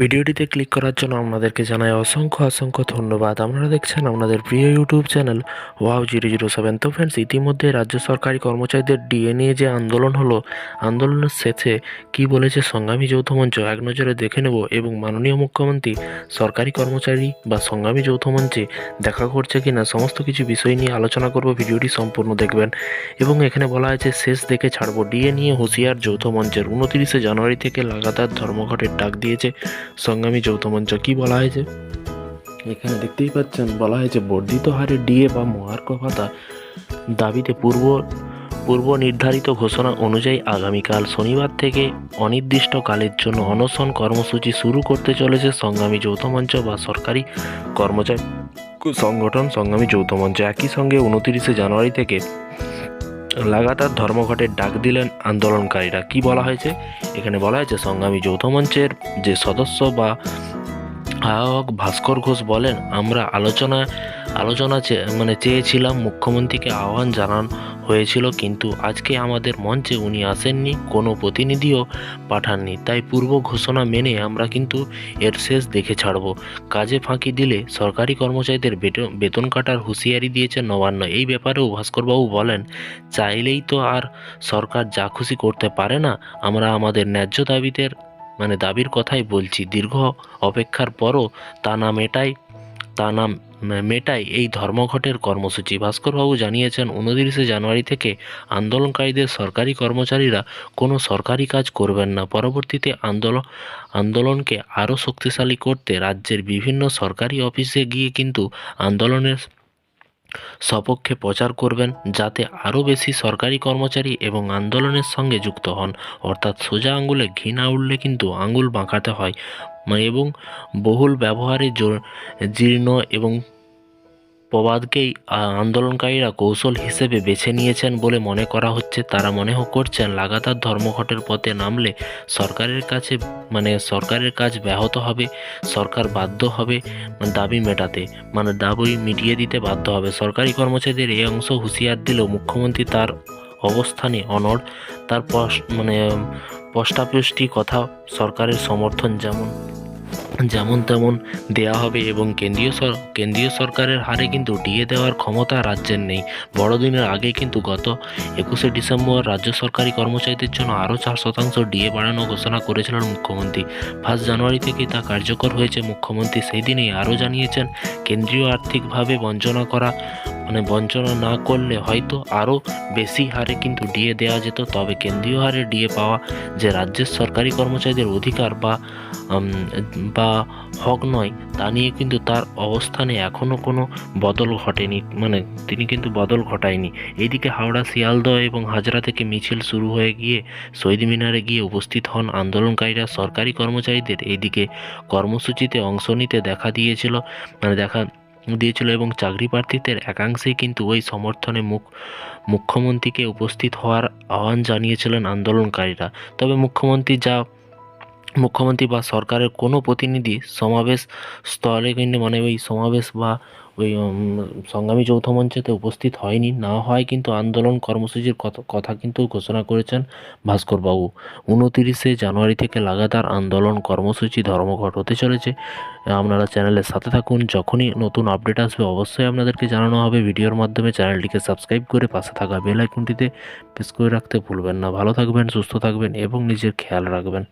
ভিডিওটিতে ক্লিক করার জন্য আপনাদেরকে জানাই অসংখ্য অসংখ্য ধন্যবাদ। আপনারা দেখছেন আপনাদের প্রিয় YouTube channel wow zero zero seven তো ফ্রেন্ডস ইতিমধ্যে রাজ্য সরকারি কর্মচারীদের ডিএ নিয়ে যে আন্দোলন হলো, আন্দোলনের শেষে কি বলেছে সংগ্রামী যৌথ মঞ্চ? এক নজরে দেখে নেব এবং মাননীয় মুখ্যমন্ত্রী, সরকারি কর্মচারী বা সংগ্রামী যৌথ মঞ্চে দেখা করছে কিনা, সমস্ত কিছু বিষয় নিয়ে আলোচনা করব। ভিডিওটি সম্পূর্ণ দেখবেন। এবং এখানে বলা হয়েছে শেষ দেখে ছাড়বো। ডিএ নিয়ে হুঁশিয়ার যৌথ মঞ্চের। উনতিরিশে জানুয়ারি থেকে লাগাতার ধর্মঘটের ডাক দিয়েছে সংগ্রামী যৌথ মঞ্চ কী বলা হয়েছে? এখানে দেখতেই পাচ্ছেন, বলা হয়েছে বর্ধিত হারে ডিএ বা মহার্ঘ ভাতা দাবিতে পূর্ব পূর্ব নির্ধারিত ঘোষণা অনুযায়ী আগামীকাল শনিবার থেকে অনির্দিষ্টকালের জন্য অনশন কর্মসূচি শুরু করতে চলেছে সংগ্রামী যৌথ মঞ্চ বা সরকারি কর্মচারী সংগঠন সংগ্রামী যৌথ মঞ্চ। একই সঙ্গে উনতিরিশে জানুয়ারি থেকে লাগাতার ধর্মঘটের ডাক দিলেন আন্দোলনকারীরা। কি বলা হয়েছে? এখানে বলা হয়েছে, সংগ্রামী যৌথ মঞ্চের যে সদস্য বা আহ্বায়ক ভাস্কর ঘোষ বলেন, আমরা আলোচনা আলোচনা মানে চেয়েছিলাম মুখ্যমন্ত্রীকে আহ্বান জানান হয়েছিল, কিন্তু আজকে আমাদের মঞ্চে উনি আসেননি, কোনো প্রতিনিধিও পাঠাননি। তাই পূর্ব ঘোষণা মেনে আমরা কিন্তু এর শেষ দেখে ছাড়ব। কাজে ফাঁকি দিলে সরকারি কর্মচারীদের বেতন- কাটার হুঁশিয়ারি দিয়েছে নবান্ন। এই ব্যাপারেও ভাস্করবাবু বলেন, চাইলেই তো আর সরকার যা খুশি করতে পারে না, আমরা আমাদের ন্যায্য দাবিতে মানে দাবির কথাই বলছি। দীর্ঘ অপেক্ষার পরও তা না মেটাই, তা না মেটাই এই ধর্মঘটের কর্মসূচি। ভাস্করবাবু জানিয়েছেন, উনতিরিশে জানুয়ারি থেকে আন্দোলনকারীদের সরকারি কর্মচারীরা কোনো সরকারি কাজ করবেন না। পরবর্তীতে আন্দোলন আন্দোলনকে আরও শক্তিশালী করতে রাজ্যের বিভিন্ন সরকারি অফিসে গিয়ে কিন্তু আন্দোলনের সপক্ষে প্রচার করবেন যাতে আরও বেশি সরকারি কর্মচারী এবং আন্দোলনের সঙ্গে যুক্ত হন। অর্থাৎ সোজা আঙুলে ঘি না উঠলে কিন্তু আঙুল বাঁকাতে হয়। এবং বহুল ব্যবহারে জোর- জীর্ণ এবং প্রবাদকেই আন্দোলনকারীরা কৌশল হিসেবে বেছে নিয়েছেন বলে মনে করা হচ্ছে। তারা মনে করছেন, লাগাতার ধর্মঘটের পথে নামলে সরকারের কাছে মানে সরকারের কাজ ব্যাহত হবে, সরকার বাধ্য হবে দাবি মেটাতে মানে দাবি মিটিয়ে দিতে বাধ্য হবে। সরকারি কর্মচারীদের এই অংশ হুঁশিয়ার দিলেও মুখ্যমন্ত্রী তার অবস্থানে অনড়, তার মানে স্পষ্টাপষ্টি কথা সরকারের সমর্থন যেমন যেমন তেমন দেয়া হবে এবং কেন্দ্রীয় সর, কেন্দ্রীয় সরকারের হারে কিন্তু ডিএ দেওয়ার ক্ষমতা রাজ্যের নেই। বড়দিনের আগে কিন্তু গত একুশে ডিসেম্বর রাজ্য সরকারি কর্মচারীদের জন্য আরও চার শতাংশ ডিএ বাড়ানো ঘোষণা করেছিলেন মুখ্যমন্ত্রী। ফার্স্ট জানুয়ারি থেকেই তা কার্যকর হয়েছে, মুখ্যমন্ত্রী সেই দিনেই আরও জানিয়েছেন, কেন্দ্রীয় আর্থিকভাবে বঞ্চনা করা মানে বঞ্চনা না করলে হয়তো আরও বেশি হারে কিন্তু ডিএ দেওয়া যেত। তবে কেন্দ্রীয় হারে ডিএ পাওয়া যে রাজ্যের সরকারি কর্মচারীদের অধিকার বা বা হক নয়, তা নিয়ে কিন্তু তার অবস্থানে এখনও কোনো বদল ঘটেনি। মানে তিনি কিন্তু বদল ঘটায়নি। এইদিকে হাওড়া, শিয়ালদহ এবং হাজরা থেকে মিছিল শুরু হয়ে গিয়ে শহীদ মিনারে গিয়ে উপস্থিত হন আন্দোলনকারীরা। সরকারি কর্মচারীদের এইদিকে কর্মসূচিতে অংশ নিতে দেখা দিয়েছিল। মানে দেখা দিয়েছিল এবং চাকরি প্রার্থীদের একাংশেই কিন্তু ওই সমর্থনে মুখ, মুখ্যমন্ত্রীকে উপস্থিত হওয়ার আহ্বান জানিয়েছিলেন আন্দোলনকারীরা। তবে মুখ্যমন্ত্রী যা, মুখ্যমন্ত্রী বা সরকারের কোনো প্রতিনিধি সমাবেশ স্থলে কিন্তু মানে ওই সমাবেশ বা ওই সংগ্রামী যৌথ মঞ্চেতে উপস্থিত হয়নি। না হয় কিন্তু আন্দোলন কর্মসূচির কথা কথা কিন্তু ঘোষণা করেছেন ভাস্করবাবু। উনতিরিশে জানুয়ারি থেকে লাগাতার আন্দোলন কর্মসূচি ধর্মঘট হতে চলেছে। আপনারা চ্যানেলের সাথে থাকুন। যখনই নতুন আপডেট আসবে অবশ্যই আপনাদেরকে জানানো হবে। ভিডিওর মাধ্যমে চ্যানেলটিকে সাবস্ক্রাইব করে পাশে থাকা বেল আইকনটিতে প্রেস করে রাখতে ভুলবেন না। ভালো থাকবেন, সুস্থ থাকবেন এবং নিজের খেয়াল রাখবেন।